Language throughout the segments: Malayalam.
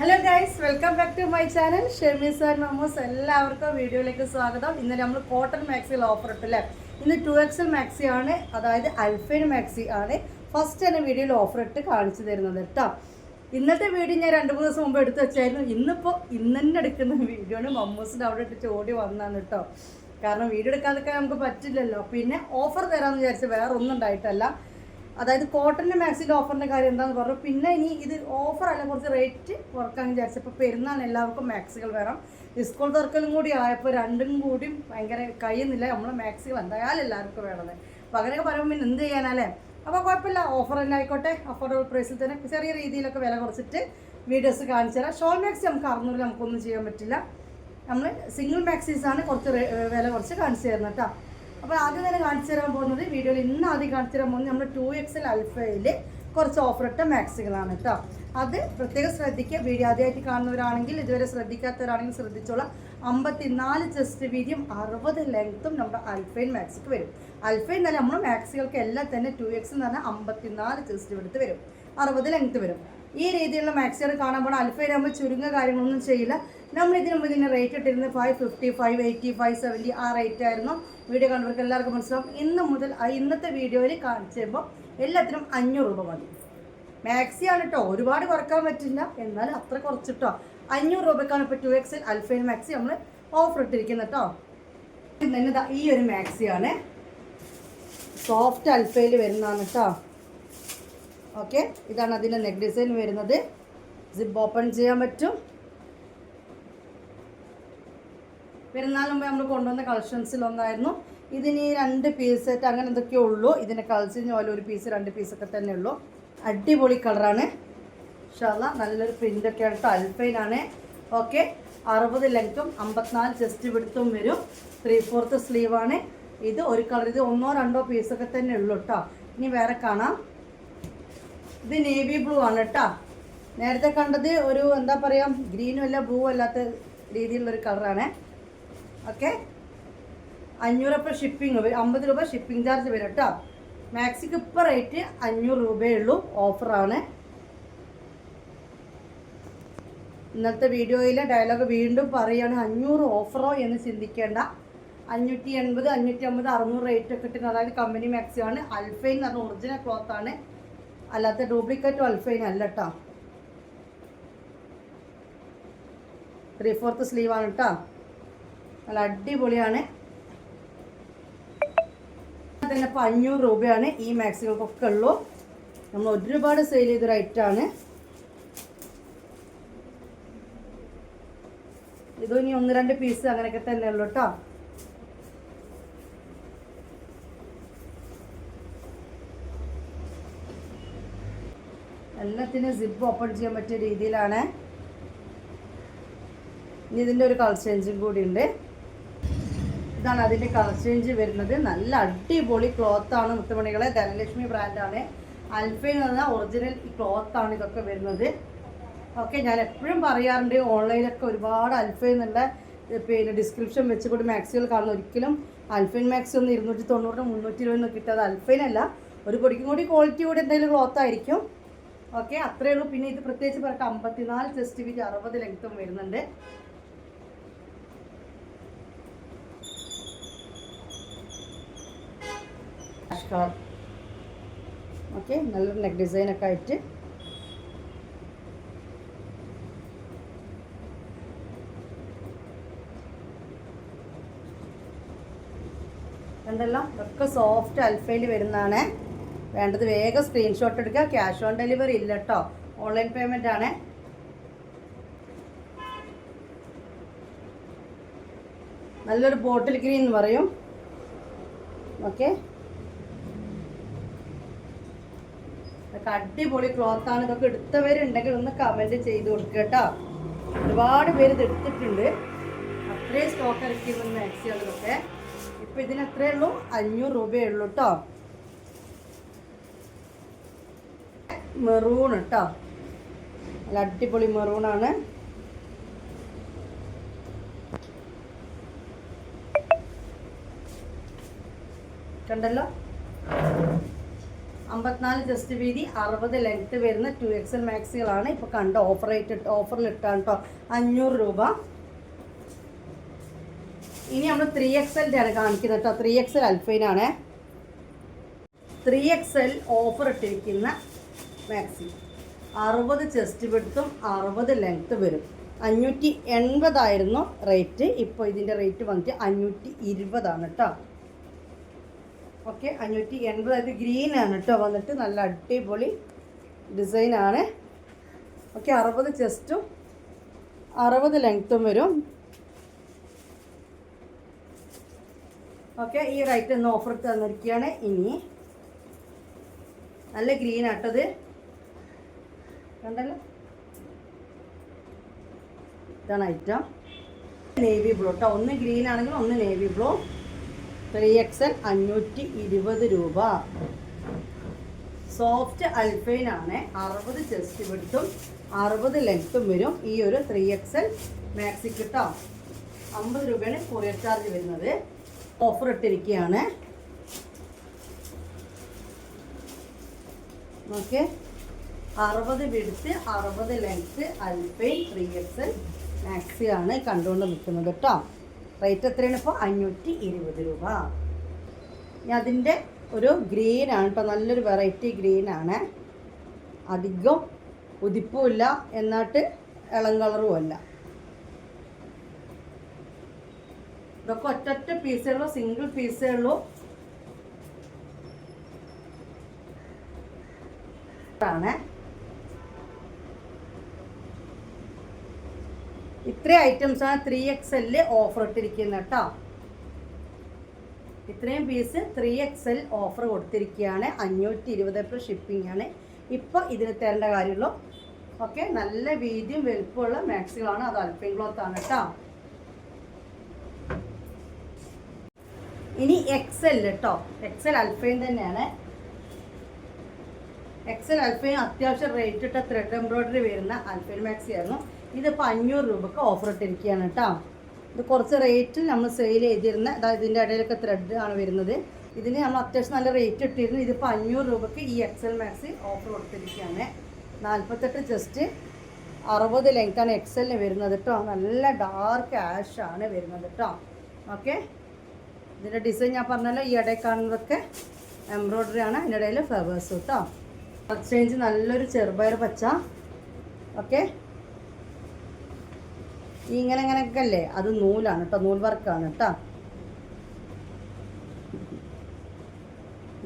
Hello guys welcome back to my channel Shemees and Mammoos എല്ലാവർക്കും വീഡിയോയിലേക്ക് സ്വാഗതം. ഇന്ന് നമ്മൾ കോട്ടൺ മാക്സിയിൽ ഓഫർ ഇട്ടല്ലേ ഇന്ന് ടു എക്സൽ മാക്സി ആണ്. അതായത് അൽഫൈൻ മാക്സി ആണ്. ഫസ്റ്റ് തന്നെ വീഡിയോയിൽ ഓഫർ ഇട്ട് കാണിച്ചു തരുന്നത് കേട്ടോ ഇന്നത്തെ വീഡിയോ ഞാൻ രണ്ട് മൂന്ന് ദിവസം മുമ്പ് എടുത്തു വെച്ചായിരുന്നു. ഇന്നിപ്പോൾ ഇന്ന് തന്നെ എടുക്കുന്ന വീഡിയോ ആണ് മമ്മൂസിന്റെ അവിടെ ഇട്ടിട്ട് ഓടി വന്നാണ് കേട്ടോ കാരണം വീഡിയോ എടുക്കാതൊക്കെ നമുക്ക് പറ്റില്ലല്ലോ. പിന്നെ ഓഫർ തരാമെന്ന് വിചാരിച്ച് വേറെ ഒന്നും ഉണ്ടായിട്ടല്ല. അതായത് കോട്ടന്റെ മാക്സിന്റെ ഓഫറിന്റെ കാര്യം എന്താണെന്ന് പറഞ്ഞു. പിന്നെ ഇനി ഇത് ഓഫർ അല്ല കുറച്ച് റേറ്റ് കുറയ്ക്കാൻ വിചാരിച്ചപ്പോൾ പെരുന്നാൾ എല്ലാവർക്കും മാക്സികൾ വേണം. സ്കൂൾ തുറക്കലും കൂടി ആയപ്പോൾ രണ്ടും കൂടി ഭയങ്കര കഴിയുന്നില്ല. നമ്മൾ മാക്സികൾ എന്തായാലും എല്ലാവർക്കും വേണത് അപ്പോൾ അങ്ങനെയൊക്കെ പറയുമ്പോൾ പിന്നെ എന്ത് ചെയ്യാനല്ലേ? അപ്പോൾ കുഴപ്പമില്ല. ഓഫർ തന്നെ ആയിക്കോട്ടെ. അഫോർഡബിൾ പ്രൈസിൽ തന്നെ ചെറിയ രീതിയിലൊക്കെ വില കുറച്ചിട്ട് വീഡിയോസ് കാണിച്ചു തരാം. ഷോൾ മാക്സി നമുക്ക് അറുന്നൂറ് നമുക്കൊന്നും ചെയ്യാൻ പറ്റില്ല. നമ്മൾ സിംഗിൾ മാക്സീസാണ് കുറച്ച് വില കുറച്ച് കാണിച്ചു തരുന്നത് കേട്ടോ. അപ്പോൾ ആദ്യം തന്നെ കാണിച്ചു തരാൻ പോകുന്നത് വീഡിയോയിൽ ഇന്ന് ആദ്യം കാണിച്ചു തരാൻ പോകുന്നത് നമ്മൾ ടു എക്സൽ അൽഫയിൽ കുറച്ച് ഓഫർ ഇട്ട മാക്സികളാണ് കേട്ടോ. അത് പ്രത്യേകം ശ്രദ്ധിക്കുക. വീഡിയോ ആദ്യമായിട്ട് കാണുന്നവരാണെങ്കിൽ ഇതുവരെ ശ്രദ്ധിക്കാത്തവരാണെങ്കിൽ ശ്രദ്ധിച്ചോളാം. അമ്പത്തിനാല് ചെസ്റ്റ് വീതിയും അറുപത് ലെങ്ത്തും നമ്മുടെ അൽഫൈൻ മാക്സിക്ക് വരും. അൽഫൈൻ എന്നല്ല നമ്മൾ മാക്സികൾക്ക് എല്ലാം തന്നെ ടു എക്സ് എന്ന് പറഞ്ഞാൽ അമ്പത്തിനാല് ചെസ്റ്റ് എടുത്ത് വരും. അറുപത് ലെങ്ത്ത് വരും. ഈ രീതിയിലുള്ള മാക്സികൾ കാണാൻ പോകണം അൽഫൈൻ ആകുമ്പോൾ ചുരുങ്ങ കാര്യങ്ങളൊന്നും ചെയ്യില്ല. നമ്മൾ ഇതിനു മുമ്പ് rate ഇട്ടിരുന്നത് five fifty five eighty five seventy ആ റേറ്റ് ആയിരുന്നു. വീഡിയോ കണ്ടവർക്ക് എല്ലാവർക്കും മനസ്സിലാവും. ഇന്ന് മുതൽ ഇന്നത്തെ വീഡിയോയിൽ കാണിച്ചു തരുമ്പോൾ എല്ലാത്തിനും അഞ്ഞൂറ് രൂപ മതി. മാക്സി ആണ് കേട്ടോ ഒരുപാട് കുറയ്ക്കാൻ പറ്റില്ല. എന്നാൽ അത്ര കുറച്ചിട്ടോ. അഞ്ഞൂറ് രൂപക്കാണ് ഇപ്പോൾ ടു എക്സ് അൽഫൈൻ മാക്സി നമ്മൾ ഓഫർ ഇട്ടിരിക്കുന്നത് കേട്ടോ തന്നെ ഈ ഒരു മാക്സിയാണ് സോഫ്റ്റ് അൽഫയിൽ വരുന്നതാണ് കേട്ടോ ഓക്കെ ഇതാണ് അതിന്റെ നെക്ക് ഡിസൈൻ വരുന്നത്. സിബ് ഓപ്പൺ ചെയ്യാൻ പറ്റും. പെരുന്നാൾ മുമ്പ് നമ്മൾ കൊണ്ടുവന്ന കളക്ഷൻസിലൊന്നായിരുന്നു ഇതിന് രണ്ട് പീസ് സെറ്റ് അങ്ങനെ എന്തൊക്കെയേ ഉള്ളൂ. ഇതിന്റെ കളസിന് പോലെ ഒരു പീസ് രണ്ട് പീസൊക്കെ തന്നെ ഉള്ളൂ. അടിപൊളി കളറാണ് ഷാല നല്ലൊരു പ്രിന്റൊക്കെ ആണ് കേട്ടോ. അൽഫൈനാണ് ഓക്കെ. അറുപത് ലെങ്ത്തും അമ്പത്തിനാല് ചെസ്റ്റ് വിടുത്തും വരും. ത്രീ ഫോർത്ത് സ്ലീവാണ് ഇത് ഒരു കളർ ഇത് ഒന്നോ രണ്ടോ പീസൊക്കെ തന്നെ ഉള്ളൂ കേട്ടോ. ഇനി വേറെ കാണാം. ഇത് നേവി ബ്ലൂ ആണ് കേട്ടോ. നേരത്തെ കണ്ടത് ഒരു എന്താ പറയുക ഗ്രീനും അല്ല ബ്ലൂ അല്ലാത്ത രീതിയിലുള്ളൊരു കളറാണ് ഓക്കെ അഞ്ഞൂറ് രൂപ ഷിപ്പിംഗ് അമ്പത് രൂപ ഷിപ്പിംഗ് ചാർജ് വരും കേട്ടോ. മാക്സിക്ക് ഇപ്പം റേറ്റ് അഞ്ഞൂറ് രൂപയേ ഉള്ളൂ ഓഫറാണ് ഇന്നത്തെ വീഡിയോയിലെ ഡയലോഗ് വീണ്ടും പറയുകയാണ് അഞ്ഞൂറ് ഓഫറോ എന്ന് ചിന്തിക്കേണ്ട. അഞ്ഞൂറ്റി എൺപത് അഞ്ഞൂറ്റി അമ്പത് അറുന്നൂറ് റേറ്റ് ഒക്കെ കിട്ടുന്ന അതായത് കമ്പനി മാക്സി ആണ്. അൽഫൈൻ എന്ന് പറഞ്ഞ ഒറിജിനൽ ക്ലോത്ത് ആണ്. അല്ലാത്ത ഡ്യൂപ്ലിക്കേറ്റ് അൽഫൈൻ അല്ല കേട്ടോ ത്രീ ഫോർത്ത് സ്ലീവ് ആണ് കേട്ടോ നല്ല അടിപൊളിയാണ്. തന്നെ ഇപ്പോൾ അഞ്ഞൂറ് രൂപയാണ് ഈ മാക്സികൾക്കൊക്കെ ഉള്ളൂ. നമ്മൾ ഒരുപാട് സെയിൽ ചെയ്തൊരു ഐറ്റമാണ് ഇതും ഇനി ഒന്ന് രണ്ട് പീസ് അങ്ങനെയൊക്കെ തന്നെ ഉള്ളൂ കേട്ടോ എല്ലാത്തിനും സിബ് ഓപ്പൺ ചെയ്യാൻ പറ്റിയ രീതിയിലാണ്. ഇനി ഇതിന്റെ ഒരു കളർ ചേഞ്ചും കൂടി ഉണ്ട്. ഇതാണ് അതിന്റെ കളർ ചേഞ്ച് വരുന്നത്. നല്ല അടിപൊളി ക്ലോത്താണ് മുത്തുമണികളെ. ധനലക്ഷ്മി ബ്രാൻഡാണ് അൽഫയിൽ പറഞ്ഞാൽ ഒറിജിനൽ ക്ലോത്താണ് ഇതൊക്കെ വരുന്നത്. ഓക്കെ ഞാൻ എപ്പോഴും പറയാറുണ്ട് ഓൺലൈനിലൊക്കെ ഒരുപാട് അൽഫൈൻ എന്നുള്ള ഏർ പിന്നെ ഡിസ്ക്രിപ്ഷൻ വെച്ചുകൊണ്ട് മാക്സികൾ കാണുന്ന ഒരിക്കലും അൽഫൈൻ മാക്സി ഒന്ന് ഇരുന്നൂറ്റി തൊണ്ണൂറിന് മുന്നൂറ്റി ഇരുപതിന് കിട്ടാതെ അൽഫൈനല്ല ഒരു പൊടിക്കും കൂടി ക്വാളിറ്റി കൂടി എന്തെങ്കിലും ക്ലോത്ത് ആയിരിക്കും. ഓക്കെ അത്രയേ ഉള്ളൂ. പിന്നെ ഇത് പ്രത്യേകിച്ച് പറയട്ടെ അമ്പത്തിനാല് ചെസ്റ്റ് വീതി അറുപത് ലെങ്ത്തും വരുന്നുണ്ട്. കളർ ഓക്കെ നല്ലൊരു നെക്ക് ഡിസൈനൊക്കെ ആയിട്ട്. കണ്ടല്ലോ ഇതൊക്കെ സോഫ്റ്റ് അൽഫയിൽ വരുന്നതാണ്. വേണ്ടത് വേഗം സ്ക്രീൻഷോട്ട് എടുക്കുക. ക്യാഷ് ഓൺ ഡെലിവറി ഇല്ല കേട്ടോ ഓൺലൈൻ പേയ്മെന്റ് ആണ്. നല്ലൊരു ബോട്ടിൽ ഗ്രീൻ എന്ന് പറയും. ഓക്കെ. അടിപൊളി ക്ലോത്ത് ആണ്. ഇതൊക്കെ എടുത്തവരുണ്ടെങ്കിൽ ഒന്ന് കമന്റ് ചെയ്ത് കൊടുക്കുക കേട്ടോ. ഒരുപാട് പേര് ഇത് എടുത്തിട്ടുണ്ട്. അത്രയും സ്റ്റോക്ക് ഇറക്കിയിരുന്നു മാക്സിയാണ് ഇതൊക്കെ. ഇപ്പം ഇതിന് എത്രയേ ഉള്ളൂ. അഞ്ഞൂറ് രൂപയേ ഉള്ളൂ കേട്ടോ മെറൂൺ കേട്ടോ നല്ല അടിപൊളി മെറൂണാണ് കണ്ടല്ലോ? അമ്പത്തിനാല് ജസ്റ്റ് വീതി അറുപത് ലെങ്ത്ത് വരുന്ന ടു എക്സൽ മാക്സികളാണ് ഇപ്പോൾ കണ്ട ഓഫർ ആയിട്ട് ഓഫറിൽ ഇട്ടാണ് കേട്ടോ അഞ്ഞൂറ് രൂപ. ഇനി നമ്മൾ ത്രീ എക്സലിന്റെ ആണ് കാണിക്കുന്നത് കേട്ടോ ത്രീ എക്സൽ അൽഫൈനാണ് ത്രീ എക്സൽ ഓഫർ ഇട്ടിരിക്കുന്ന മാക്സി അറുപത് ചെസ്റ്റ് വിടുത്തും അറുപത് ലെങ്ത്ത് വരും. അഞ്ഞൂറ്റി എൺപതായിരുന്നു റേറ്റ് ഇപ്പോൾ ഇതിന്റെ റേറ്റ് വന്നിട്ട് അഞ്ഞൂറ്റി ഇരുപതാണ് കേട്ടോ ഓക്കെ അഞ്ഞൂറ്റി എൺപത്. അത് ഗ്രീൻ ആണ് കേട്ടോ വന്നിട്ട് നല്ല അടിപൊളി ഡിസൈനാണ് ഓക്കെ അറുപത് ചെസ്റ്റും അറുപത് ലെങ്ത്തും വരും. ഓക്കെ ഈ റൈറ്റ് ഒന്ന് ഓഫർ തന്നിരിക്കുകയാണ്. ഇനി നല്ല ഗ്രീൻ ആട്ടത് കണ്ടല്ലോ? ഇതാണ് ഐറ്റം നേവി ബ്ലൂ കേട്ടോ ഒന്ന് ഗ്രീൻ ആണെങ്കിൽ ഒന്ന് നേവി ബ്ലൂ ത്രീ എക്സൽ അഞ്ഞൂറ്റി ഇരുപത് രൂപ. സോഫ്റ്റ് അൽഫൈൻ ആണ്. അറുപത് ചെസ്റ്റ് വിടുത്തും അറുപത് ലെങ്ത്തും വരും ഈ ഒരു ത്രീ എക്സൽ മാക്സി കിട്ടോ. അമ്പത് രൂപയാണ് കൊറിയർ ചാർജ് വരുന്നത്. ഓഫർ ഇട്ടിരിക്കുകയാണ്. ഓക്കെ അറുപത് വിടുത്ത് അറുപത് length Alfine three XL maxi ആണ് കണ്ടുകൊണ്ട് നിൽക്കുന്നത് കേട്ടോ. റേറ്റ് എത്രയാണ് ഇപ്പോൾ അഞ്ഞൂറ്റി ഇരുപത് രൂപ അതിന്റെ ഒരു ഗ്രീനാണ് കേട്ടോ. നല്ലൊരു വെറൈറ്റി ഗ്രീനാണ് അധികം ഉദിപ്പുമില്ല എന്നിട്ട് ഇളം കളറും അല്ല. ഇതൊക്കെ ഒറ്റൊറ്റ പീസേ ഉള്ളൂ. സിംഗിൾ പീസേ ഉള്ളൂ. ആണ് ഐറ്റംസ് ആണ് ത്രീ എക്സ് എല്ലിൽ ഓഫർ ഇട്ടിരിക്കുന്നത് കേട്ടോ ഇത്രയും piece three X L offer കൊടുത്തിരിക്കുകയാണ്. അഞ്ഞൂറ്റി ഇരുപത് പ്ലസ് ഷിപ്പിംഗ് ആണ്. ഇപ്പോൾ ഇതിന് തരേണ്ട കാര്യമുള്ളൂ. ഓക്കെ നല്ല വീതിയും വലുപ്പമുള്ള മാക്സികളാണ് അത് അൽപ്പം ക്ലോത്ത് ആണ് കേട്ടോ ഇനി എക്സൽ കേട്ടോ എക്സൽ അൽഫൈൻ തന്നെയാണ്. എക്സൽ അൽഫൈൻ അത്യാവശ്യം റേറ്റ് ഇട്ട ത്രെഡ് എംബ്രോയിഡറി വരുന്ന അൽഫൈൻ മാക്സി ആയിരുന്നു. ഇതിപ്പോൾ അഞ്ഞൂറ് രൂപക്ക് ഓഫർ ഇട്ടിരിക്കുകയാണ് കേട്ടോ. ഇത് കുറച്ച് റേറ്റ് നമ്മൾ സെയിൽ ചെയ്തിരുന്ന അതായത് ഇതിന്റെ ഇടയിലൊക്കെ ത്രെഡ് ആണ് വരുന്നത്. ഇതിന് നമ്മൾ അത്യാവശ്യം നല്ല റേറ്റ് ഇട്ടിരുന്നു. ഇതിപ്പോൾ അഞ്ഞൂറ് രൂപക്ക് ഈ എക്സൽ മാക്സ് ഓഫർ കൊടുത്തിരിക്കുകയാണ്. നാൽപ്പത്തെട്ട് ജസ്റ്റ് അറുപത് ലെങ്ത്താണ് എക്സലിന് വരുന്നത് കേട്ടോ. നല്ല ഡാർക്ക് ആഷ് ആണ് വരുന്നത് കേട്ടോ. ഓക്കെ ഇതിന്റെ ഡിസൈൻ ഞാൻ പറഞ്ഞല്ലോ ഈ ഇടയിൽ കാണുന്നതൊക്കെ എംബ്രോയ്ഡറി ആണ്. അതിന്റെ ഇടയിൽ ഫ്ലവേഴ്സ് കേട്ടോ. ചേഞ്ച് നല്ലൊരു ചെറുപയർ പച്ച. ഓക്കെ ഈ ഇങ്ങനെ ഇങ്ങനെയൊക്കെ അല്ലേ അത് നൂലാണ് കേട്ടോ നൂൽ വർക്കാണ് കേട്ടോ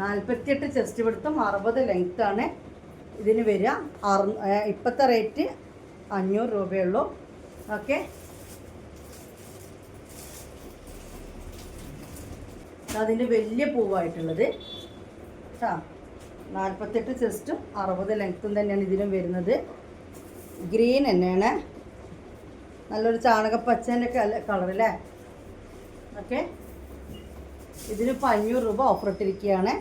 നാൽപ്പത്തിയെട്ട് ചെസ്റ്റ് പിടുത്തം അറുപത് ലെങ്ത് ആണ് ഇതിന് വരിക. അറു ഇപ്പോഴത്തെ റേറ്റ് അഞ്ഞൂറ് രൂപയുള്ളൂ. ഓക്കെ. അതിന്റെ വലിയ പൂവായിട്ടുള്ളത് കേട്ടോ നാൽപ്പത്തെട്ട് ചെസ്റ്റും അറുപത് ലെങ്ത്തും തന്നെയാണ് ഇതിനും വരുന്നത്. ഗ്രീൻ തന്നെയാണ്. നല്ലൊരു ചാണകപ്പച്ചന്റെ കളർ അല്ലേ ഓക്കെ. ഇതിനിപ്പോൾ അഞ്ഞൂറ് രൂപ ഓഫർ ഇട്ടിരിക്കുകയാണ്.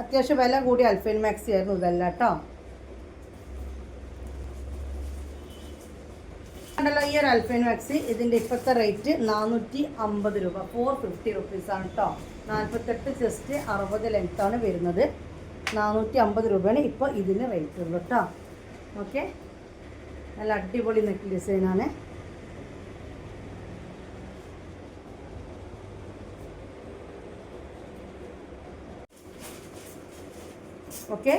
അത്യാവശ്യം വില കൂടി അൽഫൈൻ മാക്സി ആയിരുന്നു ഇതല്ല കേട്ടോ. കണ്ടല്ലോ ഈ ഒരു അൽഫൈൻ മാക്സി ഇതിന്റെ ഇപ്പോഴത്തെ റേറ്റ് നാനൂറ്റി അമ്പത് രൂപ ഫോർ ഫിഫ്റ്റി റുപ്പീസാണ് കേട്ടോ. നാൽപ്പത്തെട്ട് ജസ്റ്റ് അറുപത് ലെങ്ത്താണ് വരുന്നത്. നാനൂറ്റി അമ്പത് രൂപയാണ് ഇപ്പോൾ ഇതിന് റേറ്റ് ഉള്ളൂ കേട്ടോ. ഓക്കെ. നല്ല അടിപൊളി നെക്ക് ഡിസൈനാണ് ഓക്കെ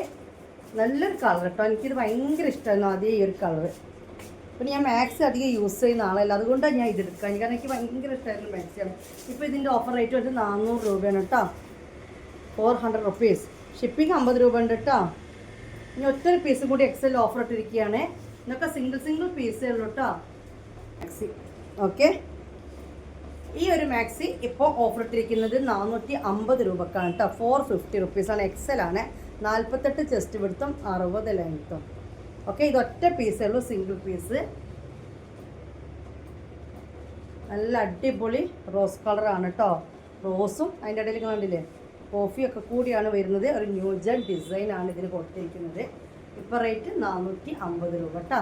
നല്ലൊരു കളർ കേട്ടോ. എനിക്കിത് ഭയങ്കര ഇഷ്ടമായിരുന്നു ആദ്യം ഈ ഒരു കളർ പിന്നെ ഞാൻ മാക്സ് അധികം യൂസ് ചെയ്യുന്ന ആളല്ല. അതുകൊണ്ടാണ് ഞാൻ ഇതെടുക്കുക കാരണം എനിക്ക് ഭയങ്കര ഇഷ്ടമായിരുന്നു മാക്സിയാണ് ഇപ്പോൾ ഇതിന്റെ ഓഫർ റേറ്റ് വന്നിട്ട് നാനൂറ് രൂപയാണ് കേട്ടോ. ഫോർ ഹൺഡ്രഡ് റുപ്പീസ് ഷിപ്പിംഗ് അമ്പത് രൂപ ഉണ്ട് കേട്ടോ. ഇനി ഒറ്റൊരു പീസും കൂടി എക്സൽ ഓഫർ ഇട്ടിരിക്കുകയാണ്. ഇതൊക്കെ സിംഗിൾ സിംഗിൾ പീസേ ഉള്ളൂ കേട്ടോ. മാക്സി ഓക്കെ ഈ ഒരു മാക്സി ഇപ്പോൾ ഓഫർ ഇട്ടിരിക്കുന്നത് നാനൂറ്റി അമ്പത് രൂപക്കാണ് കേട്ടോ. ഫോർ ഫിഫ്റ്റി റുപ്പീസാണ് എക്സലാണ് നാൽപ്പത്തെട്ട് ചെസ്റ്റ് പിടുത്തം അറുപത് ലെങ്ത്തും ഓക്കെ ഇതൊറ്റ പീസേ ഉള്ളൂ സിംഗിൾ പീസ് നല്ല അടിപൊളി റോസ് കളറാണ് കേട്ടോ റോസും അതിന്റെ ഇടയിൽ കണ്ടില്ലേ? കോഫിയൊക്കെ കൂടിയാണ് വരുന്നത്. ഒരു ന്യൂജൻ ഡിസൈനാണ് ഇതിന് കൊടുത്തിരിക്കുന്നത്. ഇപ്പോൾ റേറ്റ് നാനൂറ്റി അമ്പത് രൂപ കേട്ടോ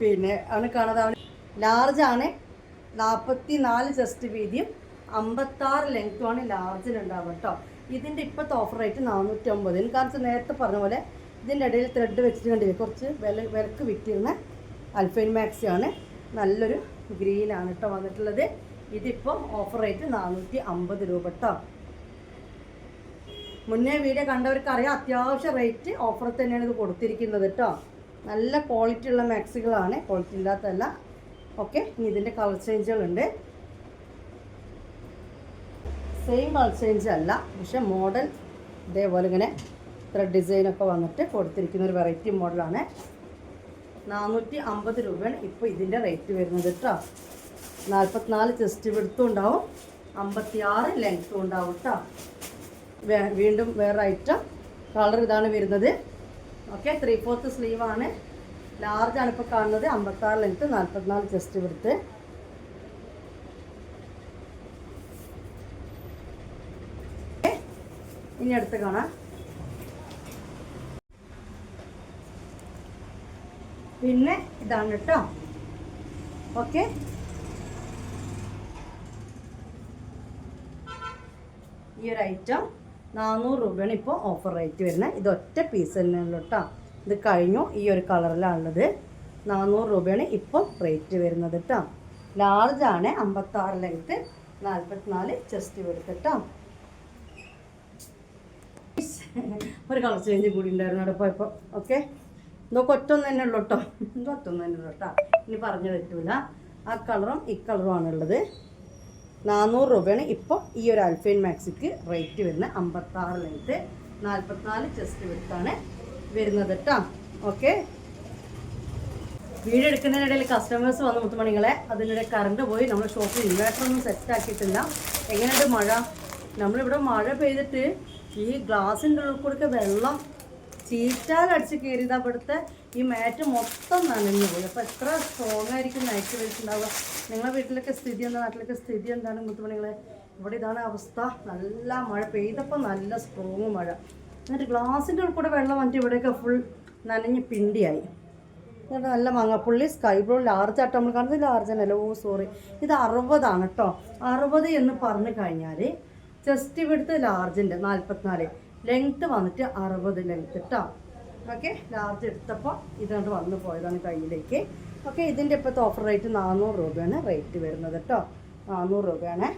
പിന്നെ ആണ് കാണാതെ അവന് ലാർജ് ആണ്. നാൽപ്പത്തി നാല് ചെസ്റ്റ് വീതിയും അമ്പത്താറ് ലെങ്ത്തുമാണ് ലാർജിനുണ്ടാവുക കേട്ടോ ഇതിന്റെ ഇപ്പോഴത്തെ ഓഫർ റേറ്റ് നാനൂറ്റി അമ്പത് എനിക്ക് കാരണം നേരത്തെ പറഞ്ഞ പോലെ ഇതിന്റെ ഇടയിൽ ത്രെഡ് വെച്ചിട്ട് കണ്ടില്ലേ? കുറച്ച് വില വിലക്ക് വിറ്റിരുന്ന അൽഫൈൻ മാക്സി ആണ്. നല്ലൊരു ഗ്രീനാണ് കേട്ടോ വന്നിട്ടുള്ളത്. ഇതിപ്പോൾ ഓഫർ റേറ്റ് നാനൂറ്റി അമ്പത് രൂപ കേട്ടോ മുന്നേ വീഡിയോ കണ്ടവർക്ക് അറിയാം അത്യാവശ്യം റേറ്റ് ഓഫർ തന്നെയാണ് ഇത് കൊടുത്തിരിക്കുന്നത് കേട്ടോ നല്ല ക്വാളിറ്റി ഉള്ള മാക്സികളാണ് ക്വാളിറ്റി ഇല്ലാത്തതല്ല. ഓക്കെ ഇനി ഇതിന്റെ കളർ ചേഞ്ചുകളുണ്ട് സെയിം കളർ ചേഞ്ച് അല്ല പക്ഷെ മോഡൽ ഇതേപോലെ ഇങ്ങനെ ത്രെഡ് ഡിസൈനൊക്കെ വന്നിട്ട് കൊടുത്തിരിക്കുന്ന ഒരു വെറൈറ്റി മോഡലാണ് നാനൂറ്റി അമ്പത് രൂപയാണ് ഇപ്പോൾ ഇതിന്റെ റേറ്റ് വരുന്നത് കേട്ടോ നാൽപ്പത്തിനാല് ചെസ്റ്റ് വിടുത്തും ഉണ്ടാവും അമ്പത്തിയാറ് ലെങ്ത്തും ഉണ്ടാവും കേട്ടോ വീണ്ടും വേറെ ഐറ്റം കളർ ഇതാണ് വരുന്നത്. ഓക്കെ ത്രീ ഫോർത്ത് സ്ലീവാണ് ലാർജാണ് ഇപ്പോൾ കാണുന്നത് അമ്പത്താറ് ലെങ്ത്ത് നാൽപ്പത്തിനാല് ചെസ്റ്റ് വിടുത്ത് ഇനി അടുത്ത് കാണാം. പിന്നെ ഇതാണ് കേട്ടോ. ഓക്കെ. ഈ ഒരു ഐറ്റം നാനൂറ് രൂപയാണ് ഇപ്പോൾ ഓഫർ റേറ്റ് വരുന്നത്. ഇത് ഒറ്റ പീസ് തന്നെയുള്ളൂ കേട്ടോ. ഇത് കഴിഞ്ഞു ഈ ഒരു കളറിലാണുള്ളത് നാനൂറ് രൂപയാണ് ഇപ്പോൾ റേറ്റ് വരുന്നത് കേട്ടോ. ലാർജാണ് അമ്പത്താറ് ലെങ്ത്ത് നാൽപ്പത്തിനാല് ചെസ്റ്റ് എടുത്തിട്ടോ ഒരു കളർ ചേഞ്ച് കൂടി ഉണ്ടായിരുന്നു അവിടെ പോയപ്പോൾ ഓക്കെ ഇതൊക്കെ ഒറ്റൊന്നും തന്നെ ഉള്ളൂ കേട്ടോ എന്തോ ഒറ്റൊന്നു തന്നെ ഉള്ളൂ കേട്ടോ ഇനി പറഞ്ഞു പറ്റൂല. ആ കളറും ഈ കളറും ആണുള്ളത് നാനൂറ് രൂപയാണ് ഇപ്പോൾ ഈ ഒരു അൽഫൈൻ മാക്സിക്ക് റേറ്റ് വരുന്നത് അമ്പത്താറ് ലെങ്ത്ത് നാൽപ്പത്തിനാല് ചെസ്റ്റ് വെടുത്താണ് വരുന്നത് കേട്ടോ ഓക്കെ വീഡിയോ എടുക്കുന്നതിനിടയിൽ കസ്റ്റമേഴ്സ് വന്ന് മുത്തുമണികളെ അതിനിടെ കറണ്ട് പോയി. നമ്മൾ ഷോപ്പിൽ ഇൻവേർട്ടർ ഒന്നും സെറ്റ് ആക്കിയിട്ടില്ല. എങ്ങനെയുണ്ട് മഴ? നമ്മളിവിടെ മഴ പെയ്തിട്ട് ഈ ഗ്ലാസിന്റെ ഉള്ളിൽ കൂടെ വെള്ളം ചീറ്റാലടിച്ച് കയറിയത് അവിടുത്തെ ഈ മാറ്റ് മൊത്തം നനഞ്ഞു പോയി. അപ്പോൾ എത്ര സ്ട്രോങ് ആയിരിക്കും നൈറ്റ് വെച്ചിട്ടുണ്ടാവുക നിങ്ങളെ വീട്ടിലൊക്കെ സ്ഥിതി എന്താ? നാട്ടിലൊക്കെ സ്ഥിതി എന്താണ് മുത്തുമണികളെ? ഇവിടെ ഇതാണ് അവസ്ഥ. നല്ല മഴ പെയ്തപ്പോൾ നല്ല സ്ട്രോങ് മഴ. എന്നിട്ട് ഗ്ലാസിന്റെ ഉള്ളിൽ കൂടെ വെള്ളം വന്നിട്ട് ഇവിടെയൊക്കെ ഫുൾ നനഞ്ഞ് പിണ്ടിയായി. എന്നിട്ട് നല്ല മാങ്ങാപ്പുള്ളി സ്കൈ ബ്ലൂ ലാർജ് ആട്ടോ നമ്മൾ കാണുന്നത് ലാർജ് അല്ല ഓ സോറി ഇത് അറുപതാണ് കേട്ടോ അറുപത് എന്ന് പറഞ്ഞു കഴിഞ്ഞാൽ ചെസ്റ്റ് ഇവിടുത്തെ ലാർജിന്റെ നാൽപ്പത്തിനാല് ലെങ്ത്ത് വന്നിട്ട് അറുപത് ലെങ്ത്ത് കേട്ടോ ഓക്കെ ലാർജ് എടുത്തപ്പോൾ ഇതുകൊണ്ട് വന്നു പോയതാണ് കയ്യിലേക്ക്. ഓക്കെ ഇതിന്റെ ഇപ്പോഴത്തെ ഓഫർ റേറ്റ് നാനൂറ് രൂപയാണ് റേറ്റ് വരുന്നത് കേട്ടോ നാനൂറ് രൂപയാണ്.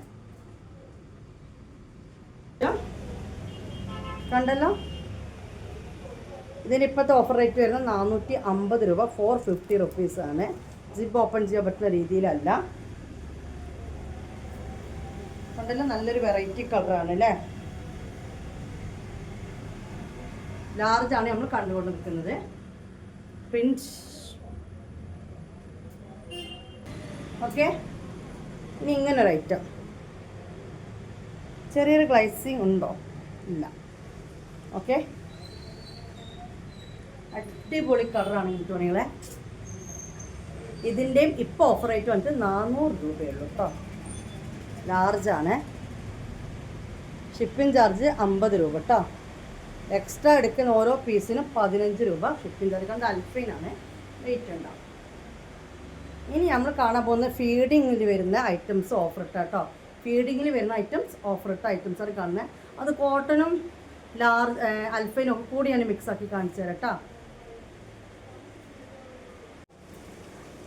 കണ്ടല്ലോ? ഇതിന് ഇപ്പോഴത്തെ ഓഫർ റേറ്റ് വരുന്നത് നാനൂറ്റി അമ്പത് രൂപ ഫോർ ഫിഫ്റ്റി റുപ്പീസാണ് ജിപ്പ് ഓപ്പൺ ചെയ്യാൻ പറ്റുന്ന രീതിയിലല്ല. കണ്ടല്ലോ നല്ലൊരു വെറൈറ്റി കളറാണ് അല്ലേ? ആണ് നമ്മൾ കണ്ടുകൊണ്ട് നിൽക്കുന്നത് പ്രിൻസ് ഓക്കെ ഇനി ഇങ്ങനെ ഒരു ഐറ്റം ചെറിയൊരു ഗ്ലൈസിങ് ഉണ്ടോ? ഇല്ല. ഓക്കെ അടിപൊളി കളറാണ് തുണികളെ ഇതിന്റെയും ഇപ്പോൾ ഓഫർ റേറ്റ് വന്നിട്ട് നാനൂറ് രൂപയുള്ളൂ കേട്ടോ ലാർജാണ് ഷിപ്പിംഗ് ചാർജ് അമ്പത് രൂപ കേട്ടോ എക്സ്ട്രാ എടുക്കുന്ന ഓരോ പീസിനും പതിനഞ്ച് രൂപ ഷിപ്പിംഗ് ചാർജ് കണ്ട്? അൽഫൈനാണ് റേറ്റ് ഉണ്ടാവും ഇനി നമ്മൾ കാണാൻ പോകുന്ന ഫീഡിങ്ങിൽ വരുന്ന ഐറ്റംസ് ഓഫർ ഇട്ട കേട്ടോ ഫീഡിങ്ങിൽ വരുന്ന ഐറ്റംസ് ഓഫർ ഇട്ട ഐറ്റംസ് ആണ് കാണുന്നത് അത് കോട്ടണും ലാർജ് അൽഫൈനും ഒക്കെ കൂടിയാണ് മിക്സ് ആക്കി കാണിച്ചു തരാം കേട്ടോ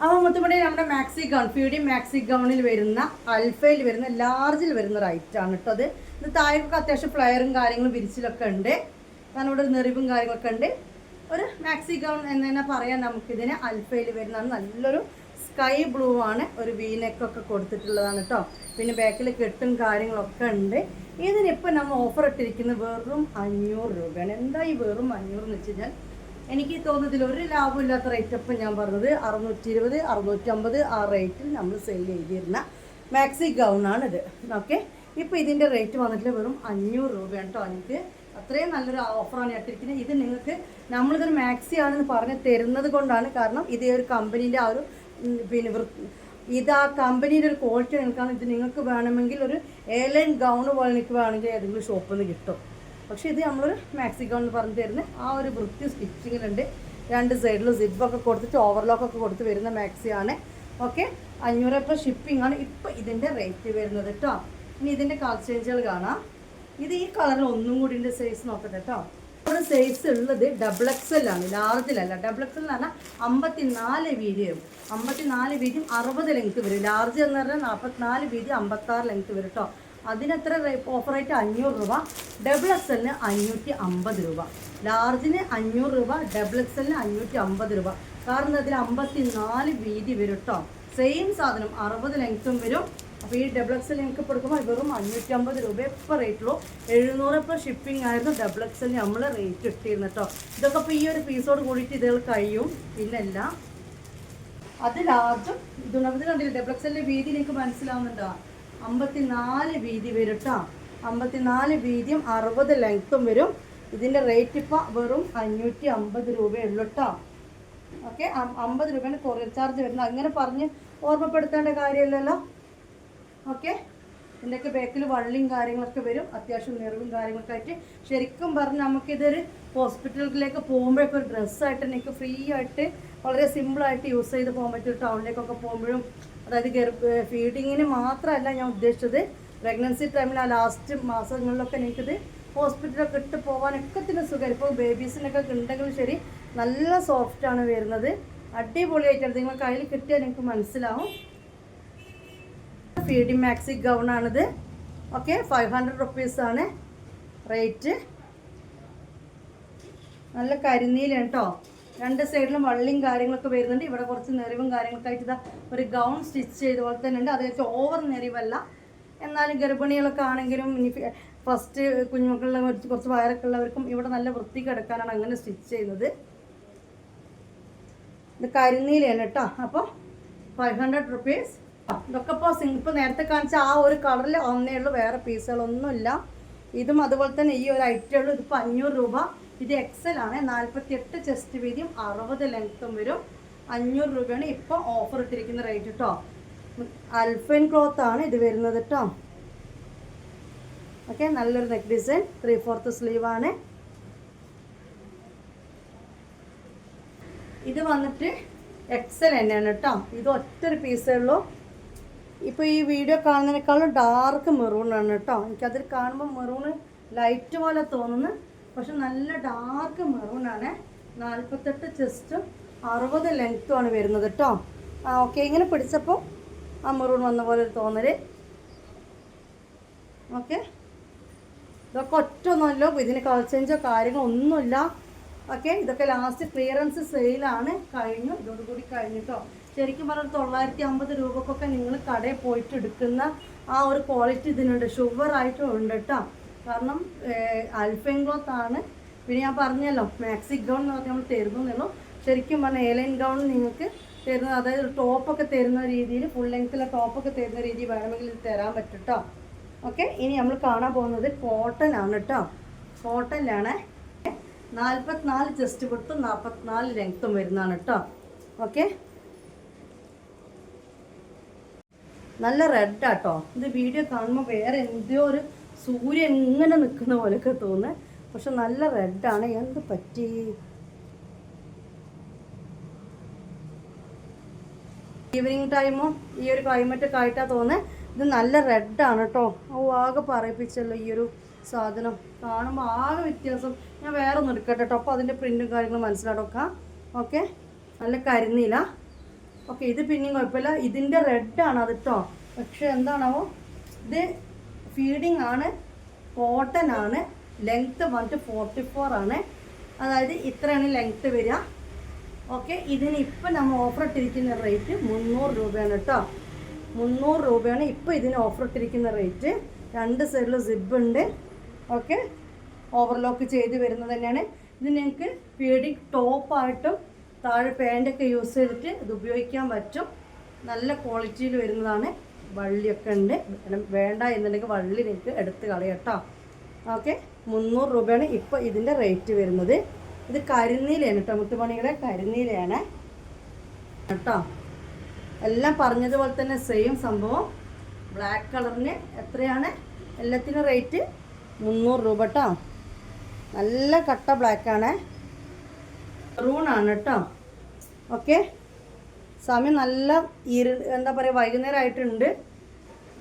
അപ്പോൾ മുത്തുപടി നമ്മുടെ മാക്സി ഗൗൺ ഫ്യൂഡി മാക്സി ഗൗണിൽ വരുന്ന അൽഫയിൽ വരുന്ന ലാർജിൽ വരുന്ന റൈറ്റ് ആണ് കേട്ടോ അത്. ഇത് താഴേക്കൊക്കെ അത്യാവശ്യം ഫ്ലയറും കാര്യങ്ങളും വിരിച്ചിലൊക്കെ ഉണ്ട്. കാരണം ഇവിടെ നെറിവും കാര്യങ്ങളൊക്കെ ഉണ്ട്. ഒരു മാക്സി ഗൗൺ എന്ന് തന്നെ പറയാൻ നമുക്കിതിന്. അൽഫയിൽ വരുന്നതാണ്. നല്ലൊരു സ്കൈ ബ്ലൂ ആണ്. ഒരു വീനെക്കൊക്കെ കൊടുത്തിട്ടുള്ളതാണ് കേട്ടോ പിന്നെ ബാക്കിൽ കെട്ടും കാര്യങ്ങളൊക്കെ ഉണ്ട്. ഇതിനിപ്പോൾ നമ്മൾ ഓഫർ ഇട്ടിരിക്കുന്നത് വെറും അഞ്ഞൂറ് രൂപയാണ്. എന്താ ഈ വെറും അഞ്ഞൂറ് എന്ന് വെച്ച് കഴിഞ്ഞാൽ എനിക്ക് തോന്നുന്നതിൽ ഒരു ലാഭമില്ലാത്ത റേറ്റ് അപ്പം ഞാൻ പറഞ്ഞത് അറുന്നൂറ്റി ഇരുപത് അറുന്നൂറ്റി അമ്പത് ആ റേറ്റിൽ നമ്മൾ സെയിൽ ചെയ്തിരുന്ന മാക്സി ഗൗണാണിത് ഓക്കെ ഇപ്പോൾ ഇതിന്റെ റേറ്റ് വന്നിട്ട് വെറും അഞ്ഞൂറ് രൂപയാണ് കേട്ടോ എനിക്ക് അത്രയും നല്ലൊരു ഓഫറാണ് ഇട്ടിരിക്കുന്നത്. ഇത് നിങ്ങൾക്ക് നമ്മളിതൊരു മാക്സി ആണെന്ന് പറഞ്ഞ് തരുന്നത് കൊണ്ടാണ്. കാരണം ഇത് ഒരു കമ്പനീന്റെ ആ ഒരു പിന്നെ ഇത് ആ കമ്പനിയുടെ ഒരു ക്വാളിറ്റി നിൽക്കാൻ ഇത് നിങ്ങൾക്ക് വേണമെങ്കിൽ ഒരു എയർലൈൻ ഗൗൺ പോലെ വേണമെങ്കിൽ ഏതെങ്കിലും ഷോപ്പിൽ നിന്ന് കിട്ടും. പക്ഷേ ഇത് നമ്മളൊരു മാക്സിക്കോ എന്ന് പറഞ്ഞു തരുന്ന ആ ഒരു വൃത്തി സ്റ്റിച്ചിങ്ങിലുണ്ട്. രണ്ട് സൈഡിൽ സിബൊക്കെ കൊടുത്തിട്ട് ഓവർലോക്കൊക്കെ കൊടുത്ത് വരുന്ന മാക്സിയാണ്. ഓക്കെ? അഞ്ഞൂറ് ഇപ്പോൾ ഷിപ്പിംഗ് ആണ് ഇപ്പോൾ ഇതിന്റെ റേറ്റ് വരുന്നത് കേട്ടോ ഇനി ഇതിന്റെ കളർ ചേഞ്ചുകൾ കാണാം. ഇത് ഈ കളറിൽ ഒന്നും കൂടി ഇതിന്റെ സൈസ് നോക്കട്ടെ കേട്ടോ നമ്മുടെ സൈസ് ഉള്ളത് ഡബിൾ എക്സ് എൽ ആണ്. ലാർജിലല്ല ഡബിൾ എക്സൽ എന്ന് പറഞ്ഞാൽ അമ്പത്തിനാല് വീതിയും. അമ്പത്തിനാല് വീതിയും അറുപത് ലെങ്ത് വരും. ലാർജ് എന്ന് പറഞ്ഞാൽ നാൽപ്പത്തിനാല് വീതി അമ്പത്താറ് ലെങ്ത് വരും കേട്ടോ അതിനെത്ര ഓഫർ റേറ്റ് അഞ്ഞൂറ് രൂപ ഡബിൾ എക്സ് എല്ലിന് അഞ്ഞൂറ്റി അമ്പത് രൂപ ലാർജിന് അഞ്ഞൂറ് രൂപ ഡബിൾ എക്സ് എല്ലിന് അഞ്ഞൂറ്റി അമ്പത് രൂപ. കാരണം അതിൽ അമ്പത്തി നാല് വീതി വരും കേട്ടോ സെയിം സാധനം അറുപത് ലെങ്ത്തും വരും. അപ്പോൾ ഈ ഡബിൾ എക്സ് എൽ നിങ്ങൾക്ക് കൊടുക്കുമ്പോൾ വെറും അഞ്ഞൂറ്റി അമ്പത് രൂപ ഇപ്പോൾ റേറ്റുള്ളൂ എഴുന്നൂറ് ഇപ്പോൾ ഷിപ്പിംഗ് ആയിരുന്നു ഡബിൾ എക്സ് എൽ നമ്മൾ റേറ്റ് ഇട്ടിരുന്നു കേട്ടോ ഇതൊക്കെ ഇപ്പോൾ ഈ ഒരു പീസോട് കൂടിയിട്ട് ഇതുകൾ കഴിയും. പിന്നല്ല അത് ലാർജും ഇതുണ്ട് ഇത് കണ്ടില്ല? ഡബിൾ എക്സലിന്റെ വീതി നിങ്ങൾക്ക് മനസ്സിലാവുന്നുണ്ടോ? അമ്പത്തിനാല് വീതി വരും കേട്ടോ അമ്പത്തിനാല് വീതിയും അറുപത് ലെങ്ത്തും വരും. ഇതിന്റെ റേറ്റ് ഇപ്പോൾ വെറും അഞ്ഞൂറ്റി അമ്പത് രൂപയേ ഉള്ളൂ കേട്ടോ ഓക്കെ അമ്പത് രൂപയാണ് കൊറിയർ ചാർജ് വരുന്നത്. അങ്ങനെ പറഞ്ഞ് ഓർമ്മപ്പെടുത്തേണ്ട കാര്യമില്ലല്ലോ ഓക്കെ ഇതിന്റെയൊക്കെ ബാക്കിൽ വള്ളിയും കാര്യങ്ങളൊക്കെ വരും. അത്യാവശ്യം നിറവും കാര്യങ്ങളൊക്കെ ആയിട്ട്. ശരിക്കും പറഞ്ഞ് നമുക്കിതൊരു ഹോസ്പിറ്റലിലേക്ക് പോകുമ്പോഴൊക്കെ ഒരു ഡ്രസ്സായിട്ട് എനിക്ക് ഫ്രീ ആയിട്ട് വളരെ സിമ്പിളായിട്ട് യൂസ് ചെയ്ത് പോകാൻ പറ്റും. ടൗണിലേക്കൊക്കെ പോകുമ്പോഴും അതായത് ഗർഭ ഫീഡിങ്ങിന് മാത്രമല്ല ഞാൻ ഉദ്ദേശിച്ചത് പ്രഗ്നൻസി ടൈമിൽ ആ ലാസ്റ്റ് മാസങ്ങളിലൊക്കെ എനിക്കിത് ഹോസ്പിറ്റലൊക്കെ ഇട്ട് പോകാനൊക്കെ തന്നെ സുഖം. ഇപ്പോൾ ബേബീസിനൊക്കെ ഉണ്ടെങ്കിലും ശരി നല്ല സോഫ്റ്റാണ് വരുന്നത്. അടിപൊളിയായിട്ടാണ് നിങ്ങൾ കയ്യിൽ കിട്ടിയാൽ നിങ്ങൾക്ക് മനസ്സിലാവും. ഫീഡിങ് മാക്സി ഗൗണാണിത് ഓക്കെ ഫൈവ് ഹൺഡ്രഡ് റുപ്പീസാണ് റേറ്റ് നല്ല കരിനീലാണ് കേട്ടോ രണ്ട് സൈഡിലും വള്ളിയും കാര്യങ്ങളൊക്കെ വരുന്നുണ്ട്. ഇവിടെ കുറച്ച് നെറിവും കാര്യങ്ങളൊക്കെ ആയിട്ട് ഇതാ ഒരു ഗൗൺ സ്റ്റിച്ച് ചെയ്ത പോലെ തന്നെ ഉണ്ട്. അതായത് ഓവർ നെറിവല്ല എന്നാലും ഗർഭിണികളൊക്കെ ആണെങ്കിലും ഫസ്റ്റ് കുഞ്ഞുമക്കളുടെ കുറച്ച് വയറൊക്കെ ഉള്ളവർക്കും ഇവിടെ നല്ല വൃത്തി കിടക്കാനാണ് അങ്ങനെ സ്റ്റിച്ച് ചെയ്യുന്നത് ഇത് കരിനീലയാണ് കേട്ടോ. അപ്പോൾ ഫൈവ് ഹൺഡ്രഡ് റുപ്പീസ് ഇതൊക്കെ ഇപ്പോൾ സിംഗ് നേരത്തെ കാണിച്ച ആ ഒരു കളറിൽ ഒന്നേ ഉള്ളൂ. വേറെ പീസുകളൊന്നുമില്ല ഇതും അതുപോലെ തന്നെ ഈ ഒരു ഐറ്റം ഉള്ളൂ. ഇതിപ്പോൾ അഞ്ഞൂറ് രൂപ. ഇത് എക്സൽ ആണ്. നാൽപ്പത്തിയെട്ട് ചെസ്റ്റ് വീതിയും അറുപത് ലെങ്ത്തും വരും. അഞ്ഞൂറ് രൂപയാണ് ഇപ്പോൾ ഓഫർ ഇട്ടിരിക്കുന്ന റേറ്റ് കേട്ടോ അൽഫൈൻ ക്ലോത്ത് ആണ് ഇത് വരുന്നത് കേട്ടോ ഓക്കെ നല്ലൊരു neck design three fourth sleeve ആണ്. ഇത് വന്നിട്ട് എക്സൽ തന്നെയാണ് കേട്ടോ ഇത് ഒറ്റൊരു പീസേ ഉള്ളൂ. ഇപ്പോൾ ഈ വീഡിയോ കാണുന്നതിനേക്കാളും ഡാർക്ക് മെറൂൺ ആണ് കേട്ടോ എനിക്കതിൽ കാണുമ്പോൾ മെറൂൺ ലൈറ്റ് പോലെ തോന്നുന്നു. പക്ഷെ നല്ല ഡാർക്ക് മെറൂൺ ആണ്. നാൽപ്പത്തെട്ട് ചെസ്റ്റും അറുപത് ലെങ്ത്തും ആണ് വരുന്നത് കേട്ടോ ആ ഓക്കെ ഇങ്ങനെ പിടിച്ചപ്പോൾ ആ മെറൂൺ വന്ന പോലെ ഒരു തോന്നൽ ഓക്കെ ഇതൊക്കെ ഒറ്റ ഒന്നുമല്ലോ ഇതിന് കളർ ചേഞ്ചോ കാര്യങ്ങളോ ഒന്നുമില്ല. ഓക്കെ ഇതൊക്കെ ലാസ്റ്റ് ക്ലിയറൻസ് സെയിലാണ് കഴിഞ്ഞു. ഇതോടുകൂടി കഴിഞ്ഞിട്ടോ ശരിക്കും പറഞ്ഞാൽ തൊള്ളായിരത്തി അമ്പത് രൂപക്കൊക്കെ നിങ്ങൾ കടയിൽ പോയിട്ട് എടുക്കുന്ന ആ ഒരു ക്വാളിറ്റി ഇതിനുണ്ട്. ആയിട്ടും ഉണ്ട് കേട്ടോ കാരണം അൽഫൈൻ ക്ലോത്ത് ആണ്. പിന്നെ ഞാൻ പറഞ്ഞല്ലോ മാക്സി ഗൗൺ എന്ന് പറഞ്ഞാൽ നമ്മൾ തരുന്നുള്ളൂ ശരിക്കും പറഞ്ഞാൽ ഏലൈൻ ഗൗൺ നിങ്ങൾക്ക് തരുന്ന അതായത് ടോപ്പൊക്കെ തരുന്ന രീതിയിൽ ഫുൾ ലെങ്ത്തിലെ ടോപ്പൊക്കെ തരുന്ന രീതി വേണമെങ്കിൽ ഇത് തരാൻ പറ്റും കേട്ടോ ഓക്കെ? ഇനി നമ്മൾ കാണാൻ പോകുന്നത് കോട്ടൺ ആണ് കേട്ടോ കോട്ടനിലാണ് നാൽപ്പത്തിനാല് ചെസ്റ്റ് വിട്ടും നാൽപ്പത്തിനാല് ലെങ്ത്തും വരുന്നതാണ് കേട്ടോ ഓക്കെ? നല്ല റെഡാട്ടോ ഇത് വീഡിയോ കാണുമ്പോൾ വേറെ എന്തോ ഒരു സൂര്യൻ ഇങ്ങനെ നിൽക്കുന്ന പോലെയൊക്കെ തോന്നുന്നത് പക്ഷെ നല്ല റെഡാണ് എന്ത് പറ്റി? ഈവനിങ് ടൈമോ ഈ ഒരു ക്ലൈമറ്റൊക്കെ ആയിട്ടാണ് തോന്നുന്നത് ഇത് നല്ല റെഡാണ് കേട്ടോ ഓ ആകെ പറയിപ്പിച്ചല്ലോ ഈ ഒരു സാധനം. കാണുമ്പോൾ ആകെ വ്യത്യാസം. ഞാൻ വേറെ ഒന്ന് എടുക്കട്ടെ കേട്ടോ അപ്പോൾ അതിന്റെ പ്രിന്റും കാര്യങ്ങളും മനസ്സിലാക്കാം ഓക്കെ നല്ല കരിനീല. ഓക്കെ ഇത് പിന്നെയും കുഴപ്പമില്ല. ഇതിന്റെ റെഡാണ് അത് കേട്ടോ പക്ഷെ എന്താണാവോ? ഇത് ഫീഡിങ് ആണ് കോട്ടൺ ആണ് ലെങ്ത്ത് വന്നിട്ട് ഫോർട്ടി ഫോർ ആണ്. അതായത് ഇത്രയാണ് ലെങ്ത്ത് വരിക. ഓക്കെ ഇതിന് ഇപ്പം നമ്മൾ ഓഫർ ഇട്ടിരിക്കുന്ന റേറ്റ് മുന്നൂറ് രൂപയാണ് കേട്ടോ. മുന്നൂറ് രൂപയാണ് ഇപ്പോൾ ഇതിന് ഓഫർ ഇട്ടിരിക്കുന്ന റേറ്റ് രണ്ട് സൈഡിൽ സിബ് ഉണ്ട്. ഓക്കെ ഓവർലോക്ക് ചെയ്ത് വരുന്നത് തന്നെയാണ്. ഇത് നിങ്ങൾക്ക് ഫീഡിങ് ടോപ്പായിട്ടും താഴെ പാന്റൊക്കെ യൂസ് ചെയ്തിട്ട് ഇത് ഉപയോഗിക്കാൻ പറ്റും. നല്ല ക്വാളിറ്റിയിൽ വരുന്നതാണ്. വള്ളിയൊക്കെ ഉണ്ട്. വേണ്ട എന്നുണ്ടെങ്കിൽ വള്ളി നിങ്ങൾക്ക് എടുത്ത് കളയാം കേട്ടോ. ഓക്കെ? മുന്നൂറ് രൂപയാണ് ഇപ്പോൾ ഇതിന്റെ റേറ്റ് വരുന്നത്. ഇത് കരിനീലയാണ് കേട്ടോ മുത്തുമണികളെ കരിനീലയാണ്. കേട്ടോ? എല്ലാം പറഞ്ഞതുപോലെ തന്നെ സെയിം സംഭവം. ബ്ലാക്ക് കളറിന് എത്രയാണ്? എല്ലാത്തിനും റേറ്റ് മുന്നൂറ് രൂപ കേട്ടോ. നല്ല കട്ട ബ്ലാക്കാണ് മെറൂണാണ് കേട്ടോ. ഓക്കെ? സമയം നല്ല ഇരു എന്താ പറയുക വൈകുന്നേരം ആയിട്ടുണ്ട്.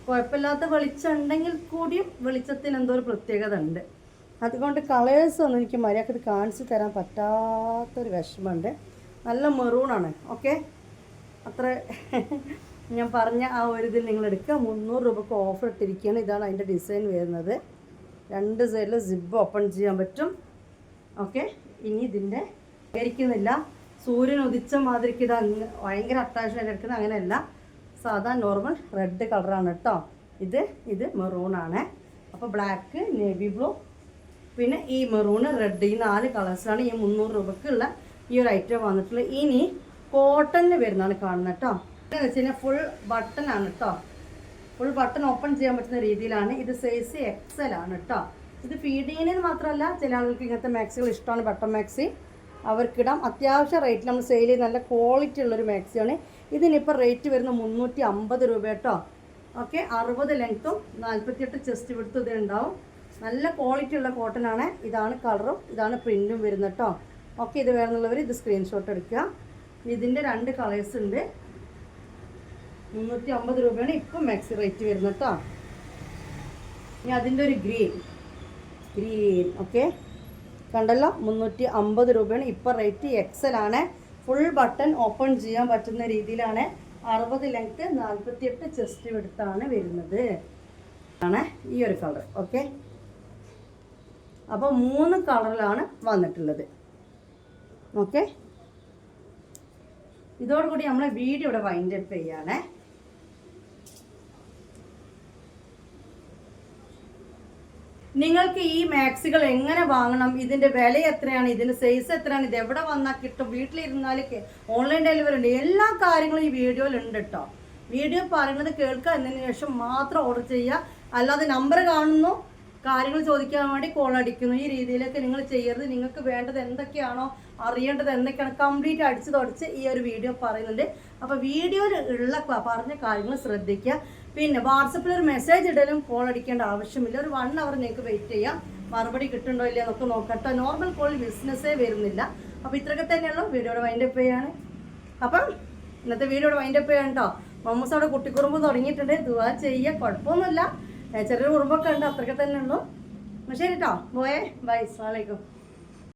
കുഴപ്പമില്ലാത്ത വെളിച്ചം ഉണ്ടെങ്കിൽ കൂടിയും വെളിച്ചത്തിന് എന്തോ ഒരു പ്രത്യേകത ഉണ്ട്. അതുകൊണ്ട് കളേഴ്സ് ഒന്നും എനിക്ക് മര്യാദയ്ക്ക് കാണിച്ചു തരാൻ പറ്റാത്തൊരു വിഷമമുണ്ട്. നല്ല മെറൂണാണ് ഓക്കെ അത്ര. ഞാൻ പറഞ്ഞ ആ ഒരു ഇതിൽ നിങ്ങൾ എടുക്കുക. മുന്നൂറ് രൂപക്ക് ഓഫർ ഇട്ടിരിക്കുകയാണ്. ഇതാണ് അതിന്റെ ഡിസൈൻ വരുന്നത്. രണ്ട് സൈഡിൽ സിബ് ഓപ്പൺ ചെയ്യാൻ പറ്റും ഓക്കെ ഇനി ഇതിന്റെ ഇരിക്കുന്നില്ല സൂര്യൻ ഉദിച്ച മാതിരിക്ക് ഇത് ഭയങ്കര അത്യാവശ്യമായിട്ട് എടുക്കുന്നത്. അങ്ങനെയല്ല. സാധാ നോർമൽ റെഡ് കളറാണ് കേട്ടോ. ഇത് ഇത് മെറൂണാണ് അപ്പോൾ ബ്ലാക്ക് നേവി ബ്ലൂ പിന്നെ ഈ മെറൂണ് റെഡ് ഈ നാല് കളേഴ്സാണ് ഈ മുന്നൂറ് രൂപക്കുള്ള ഈ ഒരു ഐറ്റം വന്നിട്ടുള്ളത്. ഇനി കോട്ടണിൽ വരുന്നതാണ് കാണുന്നത് കേട്ടോ. എന്ന് വെച്ച് കഴിഞ്ഞാൽ ഫുൾ ബട്ടൺ ആണ് കേട്ടോ. ഫുൾ ബട്ടൺ ഓപ്പൺ ചെയ്യാൻ പറ്റുന്ന രീതിയിലാണ്. ഇത് സൈസ് എക്സൽ ആണ് കേട്ടോ. ഇത് ഫീഡിങ്ങിന് മാത്രമല്ല ചില ആളുകൾക്ക് ഇങ്ങനത്തെ മാക്സികൾ ഇഷ്ടമാണ് ബട്ടൺ മാക്സി അവർക്കിടാം. അത്യാവശ്യം റേറ്റിൽ നമ്മൾ സെയിൽ ചെയ്ത് നല്ല ക്വാളിറ്റി ഉള്ളൊരു മാക്സിയാണ് ഇതിനിപ്പോൾ റേറ്റ് വരുന്ന മുന്നൂറ്റി അമ്പത് രൂപ കേട്ടോ. ഓക്കെ അറുപത് ലെങ്ത്തും നാൽപ്പത്തിയെട്ട് ചെസ്റ്റ് വിടുത്തും ഇത് ഉണ്ടാവും. നല്ല ക്വാളിറ്റി ഉള്ള കോട്ടൺ ആണ്. ഇതാണ് കളറും ഇതാണ് പ്രിന്റും വരുന്നത് കേട്ടോ. ഓക്കെ ഇത് വേണമെന്നുള്ളവർ ഇത് സ്ക്രീൻഷോട്ട് എടുക്കുക. ഇതിന്റെ രണ്ട് കളേഴ്സ് ഉണ്ട്. മുന്നൂറ്റി അമ്പത് രൂപയാണ് ഇപ്പം മാക്സി റേറ്റ് വരുന്നത് കേട്ടോ. ഇനി അതിന്റെ ഒരു ഗ്രീൻ ഗ്രീൻ ഓക്കെ കണ്ടല്ലോ? മുന്നൂറ്റി അമ്പത് രൂപയാണ് ഇപ്പം റേറ്റ് എക്സൽ ആണ്. ഫുൾ ബട്ടൺ ഓപ്പൺ ചെയ്യാൻ പറ്റുന്ന രീതിയിലാണ് അറുപത് ലെങ്ത്ത് നാൽപ്പത്തിയെട്ട് ചെസ്റ്റ് എടുത്താണ് വരുന്നത്. ആണ് ഈ ഒരു കളർ ഓക്കെ അപ്പോൾ മൂന്ന് കളറിലാണ് വന്നിട്ടുള്ളത്. ഓക്കെ ഇതോടുകൂടി നമ്മൾ വീഡിയോ ഇവിടെ വൈൻഡ് അപ്പ് നിങ്ങൾക്ക് ഈ മാക്സികൾ എങ്ങനെ വാങ്ങണം? ഇതിന്റെ വില എത്രയാണ്? ഇതിന്റെ സൈസ് എത്രയാണ്? ഇത് എവിടെ വന്നാൽ കിട്ടും? വീട്ടിലിരുന്നാൽ ഓൺലൈൻ ഡെലിവറി ഉണ്ട്. എല്ലാ കാര്യങ്ങളും ഈ വീഡിയോയിൽ ഉണ്ട് കേട്ടോ വീഡിയോ പറയുന്നത് കേൾക്കുക എന്നതിന് ശേഷം മാത്രം ഓർഡർ ചെയ്യുക. അല്ലാതെ നമ്പർ കാണുന്നു. കാര്യങ്ങൾ ചോദിക്കാൻ വേണ്ടി കോൾ അടിക്കുന്നു. ഈ രീതിയിലൊക്കെ നിങ്ങൾ ചെയ്യരുത്. നിങ്ങൾക്ക് വേണ്ടത് എന്തൊക്കെയാണോ അറിയേണ്ടത് എന്തൊക്കെയാണ് കംപ്ലീറ്റ് അടിച്ച് തുടച്ച് ഈ ഒരു വീഡിയോ പറയുന്നുണ്ട്. അപ്പോൾ വീഡിയോയിൽ ഉള്ള പറഞ്ഞ കാര്യങ്ങൾ ശ്രദ്ധിക്കുക. പിന്നെ വാട്സപ്പിൽ ഒരു മെസ്സേജ് ഇടലും കോൾ അടിക്കേണ്ട ആവശ്യമില്ല. ഒരു വൺ അവർ നിങ്ങൾക്ക് വെയിറ്റ് ചെയ്യാം. മറുപടി കിട്ടുന്നുണ്ടോ ഇല്ലയോ എന്നൊക്കെ നോക്കട്ടെ. നോർമൽ കോൾ ബിസിനസ്സേ വരുന്നില്ല. അപ്പോൾ ഇത്രയൊക്കെ തന്നെയുള്ളൂ. വീഡിയോയുടെ വൈൻഡപ്പ് ചെയ്യാണ്. അപ്പം ഇന്നത്തെ വീഡിയോയുടെ വൈൻഡപ്പ് ചെയ്യാൻ കേട്ടോ മമ്മൂസ് അവിടെ കുട്ടിക്കുറുമ്പ് തുടങ്ങിയിട്ടുണ്ട്. ദുവാ ചെയ്യുക കുഴപ്പമൊന്നുമില്ല. ചെറിയൊരു കുറുമ്പൊക്കെ ഉണ്ട്. അത്രയൊക്കെ തന്നെ ഉള്ളൂ എന്നാ ശരി കേട്ടോ പോയേ. ബൈ അസ്സലാമലൈക്കും